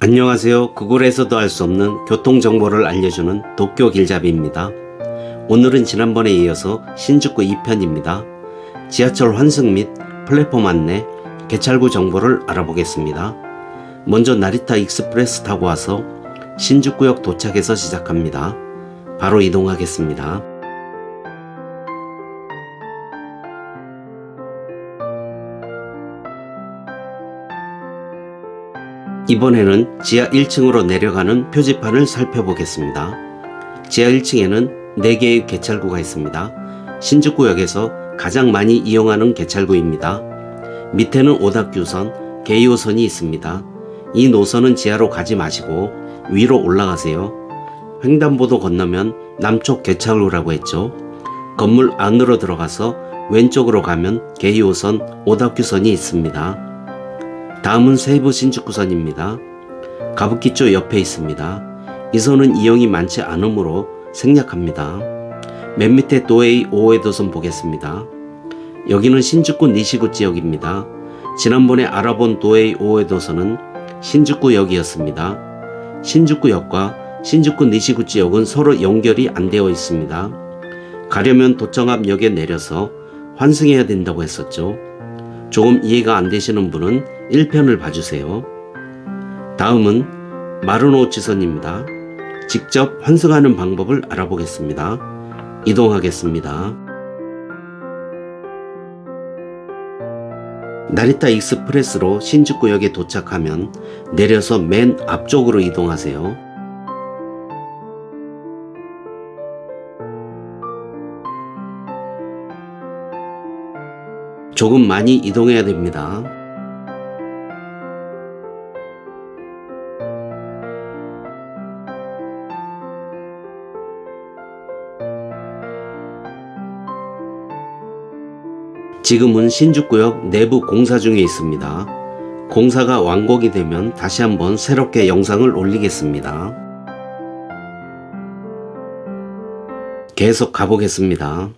안녕하세요. 구글에서도 알 수 없는 교통 정보를 알려주는 도쿄 길잡이입니다. 오늘은 지난번에 이어서 신주쿠 2편입니다. 지하철 환승 및 플랫폼 안내, 개찰구 정보를 알아보겠습니다. 먼저 나리타 익스프레스 타고 와서 신주쿠역 도착해서 시작합니다. 바로 이동하겠습니다. 이번에는 지하 1층으로 내려가는 표지판을 살펴보겠습니다. 지하 1층에는 4개의 개찰구가 있습니다. 신주쿠역에서 가장 많이 이용하는 개찰구입니다. 밑에는 오닥규선, 개이호선이 있습니다. 이 노선은 지하로 가지 마시고 위로 올라가세요. 횡단보도 건너면 남쪽 개찰구라고 했죠. 건물 안으로 들어가서 왼쪽으로 가면 개이호선, 오닥규선이 있습니다. 다음은 세부 신축구선입니다. 가부키초 옆에 있습니다. 이 선은 이용이 많지 않으므로 생략합니다. 맨 밑에 도에이 오에도선 보겠습니다. 여기는 신주쿠 니시구 지역입니다. 지난번에 알아본 도에이 오에도선은 신주쿠역이었습니다. 신주쿠역과 신주쿠 니시구 지역은 서로 연결이 안 되어 있습니다. 가려면 도청 앞 역에 내려서 환승해야 된다고 했었죠. 조금 이해가 안 되시는 분은 1편을 봐주세요. 다음은 마르노치선입니다. 직접 환승하는 방법을 알아보겠습니다. 이동하겠습니다. 나리타 익스프레스로 신주쿠역에 도착하면 내려서 맨 앞쪽으로 이동하세요. 조금 많이 이동해야 됩니다. 지금은 신주구역 내부 공사 중에 있습니다. 공사가 완공이 되면 다시 한번 새롭게 영상을 올리겠습니다. 계속 가보겠습니다.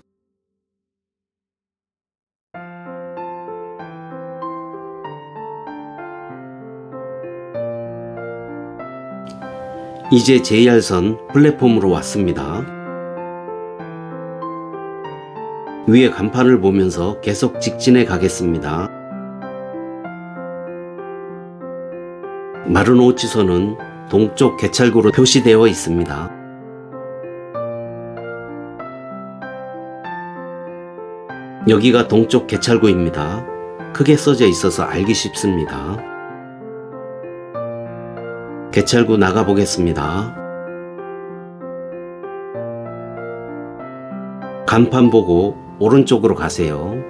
이제 JR선 플랫폼으로 왔습니다. 위에 간판을 보면서 계속 직진해 가겠습니다. 마르노치선은 동쪽 개찰구로 표시되어 있습니다. 여기가 동쪽 개찰구입니다. 크게 써져 있어서 알기 쉽습니다. 개찰구 나가보겠습니다. 간판 보고 오른쪽으로 가세요.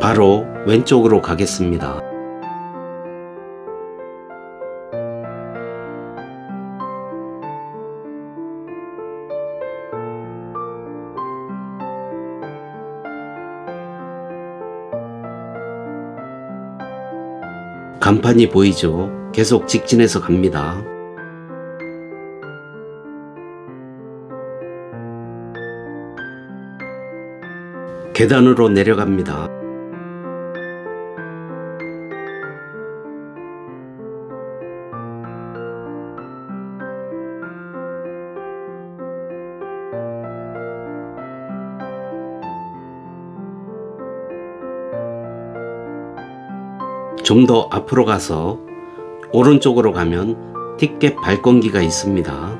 바로 왼쪽으로 가겠습니다. 간판이 보이죠? 계속 직진해서 갑니다. 계단으로 내려갑니다. 좀 더 앞으로 가서 오른쪽으로 가면 티켓 발권기가 있습니다.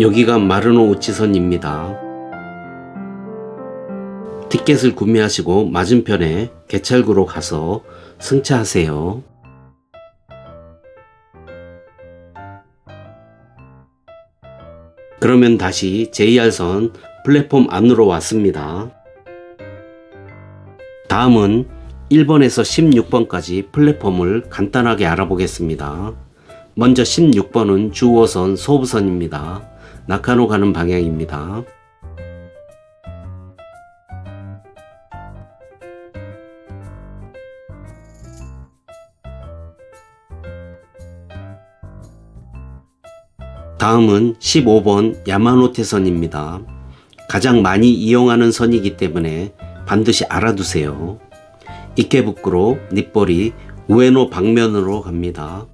여기가 마르노 우치선입니다. 티켓을 구매하시고 맞은편에 개찰구로 가서 승차하세요. 그러면 다시 JR선 플랫폼 안으로 왔습니다. 다음은 1번에서 16번까지 플랫폼을 간단하게 알아보겠습니다. 먼저 16번은 주호선 소부선입니다. 낙하노 가는 방향입니다. 다음은 15번 야마노테 선입니다. 가장 많이 이용하는 선이기 때문에 반드시 알아두세요. 이케부쿠로 닛보리 우에노 방면으로 갑니다.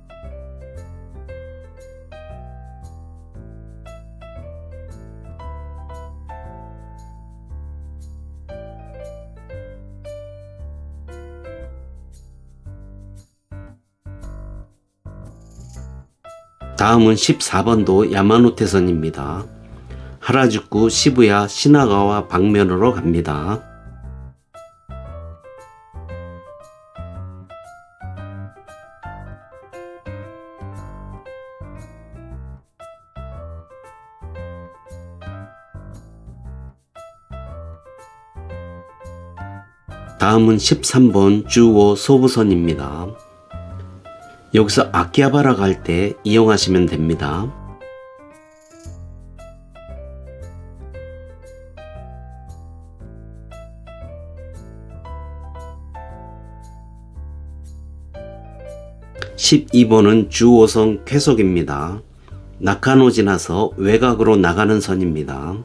다음은 14번도 야마노테선입니다. 하라주쿠 시부야 시나가와 방면으로 갑니다. 다음은 13번 주오 소부선입니다. 여기서 아키하바라 갈 때 이용하시면 됩니다. (12번은) 주오선 쾌속입니다. 낙하노 지나서 외곽으로 나가는 선입니다.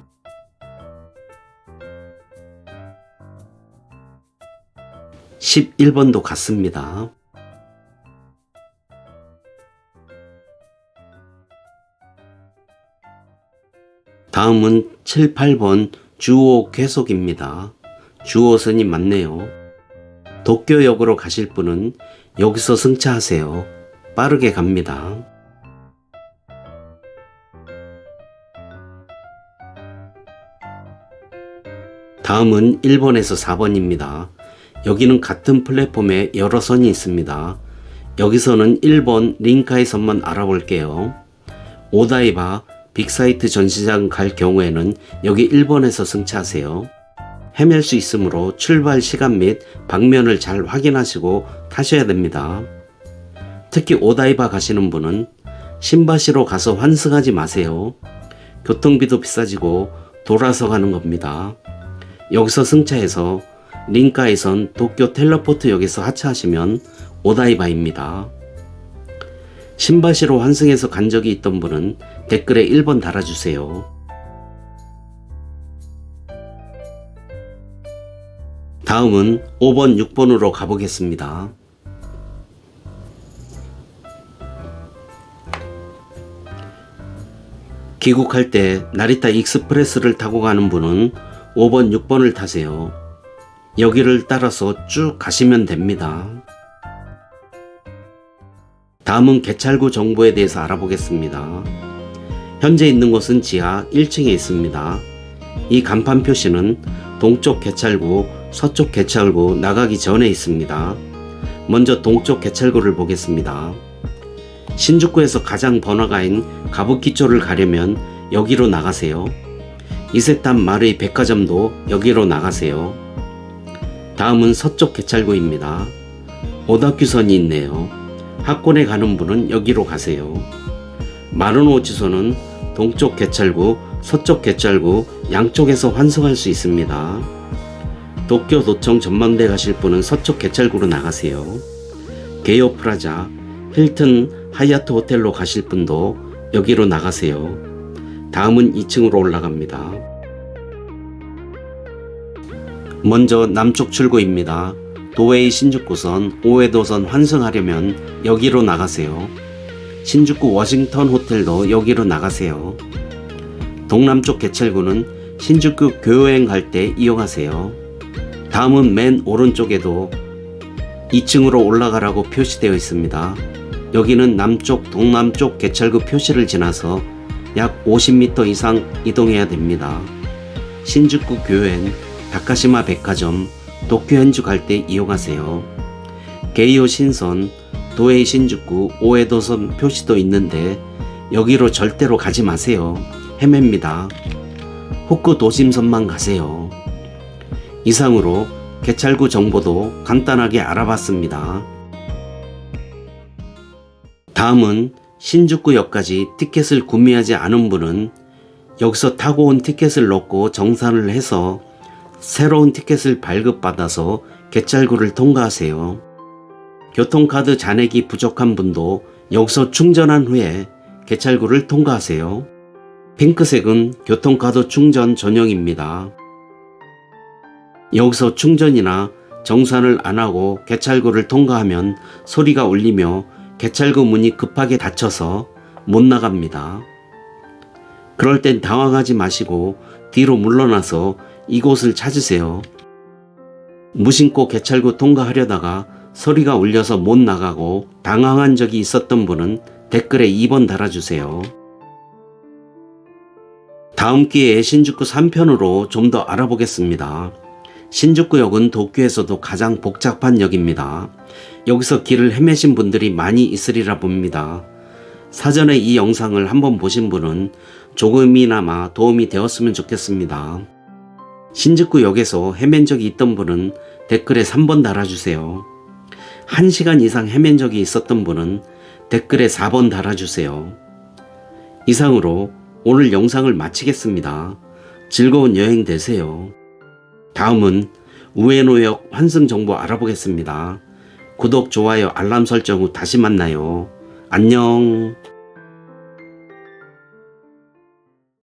11번도 같습니다. 다음은 7, 8번 주호 계속입니다. 주호선이 맞네요. 도쿄역으로 가실 분은 여기서 승차하세요. 빠르게 갑니다. 다음은 1번에서 4번입니다. 여기는 같은 플랫폼에 여러 선이 있습니다. 여기서는 1번 링카이 선만 알아볼게요. 오다이바 빅사이트 전시장 갈 경우에는 여기 1번에서 승차하세요. 헤맬 수 있으므로 출발 시간 및 방면을 잘 확인하시고 타셔야 됩니다. 특히 오다이바 가시는 분은 신바시로 가서 환승하지 마세요. 교통비도 비싸지고 돌아서 가는 겁니다. 여기서 승차해서 링카에선 도쿄 텔레포트역에서 하차하시면 오다이바입니다. 신바시로 환승해서 간 적이 있던 분은 댓글에 1번 달아주세요. 다음은 5번, 6번으로 가보겠습니다. 귀국할 때 나리타 익스프레스를 타고 가는 분은 5번, 6번을 타세요. 여기를 따라서 쭉 가시면 됩니다. 다음은 개찰구 정보에 대해서 알아보겠습니다. 현재 있는 곳은 지하 1층에 있습니다. 이 간판 표시는 동쪽 개찰구, 서쪽 개찰구 나가기 전에 있습니다. 먼저 동쪽 개찰구를 보겠습니다. 신주쿠에서 가장 번화가인 가부키초를 가려면 여기로 나가세요. 이세탄 마르이 백화점도 여기로 나가세요. 다음은 서쪽 개찰구입니다. 오다큐선이 있네요. 학원에 가는 분은 여기로 가세요. 마르노 지소는 동쪽 개찰구, 서쪽 개찰구 양쪽에서 환승할 수 있습니다. 도쿄 도청 전망대 가실 분은 서쪽 개찰구로 나가세요. 게이오 프라자, 힐튼 하얏트 호텔로 가실 분도 여기로 나가세요. 다음은 2층으로 올라갑니다. 먼저 남쪽 출구입니다. 도웨이 신주쿠선, 오에도선 환승하려면 여기로 나가세요. 신주쿠 워싱턴 호텔도 여기로 나가세요. 동남쪽 개찰구는 신주쿠 교여행 갈 때 이용하세요. 다음은 맨 오른쪽에도 2층으로 올라가라고 표시되어 있습니다. 여기는 남쪽, 동남쪽 개찰구 표시를 지나서 약 50m 이상 이동해야 됩니다. 신주쿠 교행, 다카시마 백화점, 도쿄 현주 갈 때 이용하세요. 게이오 신선, 도에이 신주쿠, 오에도선 표시도 있는데 여기로 절대로 가지 마세요. 헤맵니다. 후쿠 도심선만 가세요. 이상으로 개찰구 정보도 간단하게 알아봤습니다. 다음은 신주쿠역까지 티켓을 구매하지 않은 분은 여기서 타고 온 티켓을 넣고 정산을 해서 새로운 티켓을 발급받아서 개찰구를 통과하세요. 교통카드 잔액이 부족한 분도 여기서 충전한 후에 개찰구를 통과하세요. 핑크색은 교통카드 충전 전용입니다. 여기서 충전이나 정산을 안 하고 개찰구를 통과하면 소리가 울리며 개찰구 문이 급하게 닫혀서 못 나갑니다. 그럴 땐 당황하지 마시고 뒤로 물러나서 이곳을 찾으세요. 무심코 개찰구 통과하려다가 소리가 울려서 못 나가고 당황한 적이 있었던 분은 댓글에 2번 달아주세요. 다음 기회에 신주쿠 3편으로 좀 더 알아보겠습니다. 신주쿠역은 도쿄에서도 가장 복잡한 역입니다. 여기서 길을 헤매신 분들이 많이 있으리라 봅니다. 사전에 이 영상을 한번 보신 분은 조금이나마 도움이 되었으면 좋겠습니다. 신주쿠역에서 헤맨 적이 있던 분은 댓글에 3번 달아주세요. 1시간 이상 헤맨 적이 있었던 분은 댓글에 4번 달아주세요. 이상으로 오늘 영상을 마치겠습니다. 즐거운 여행 되세요. 다음은 우에노역 환승 정보 알아보겠습니다. 구독, 좋아요, 알람 설정 후 다시 만나요. 안녕.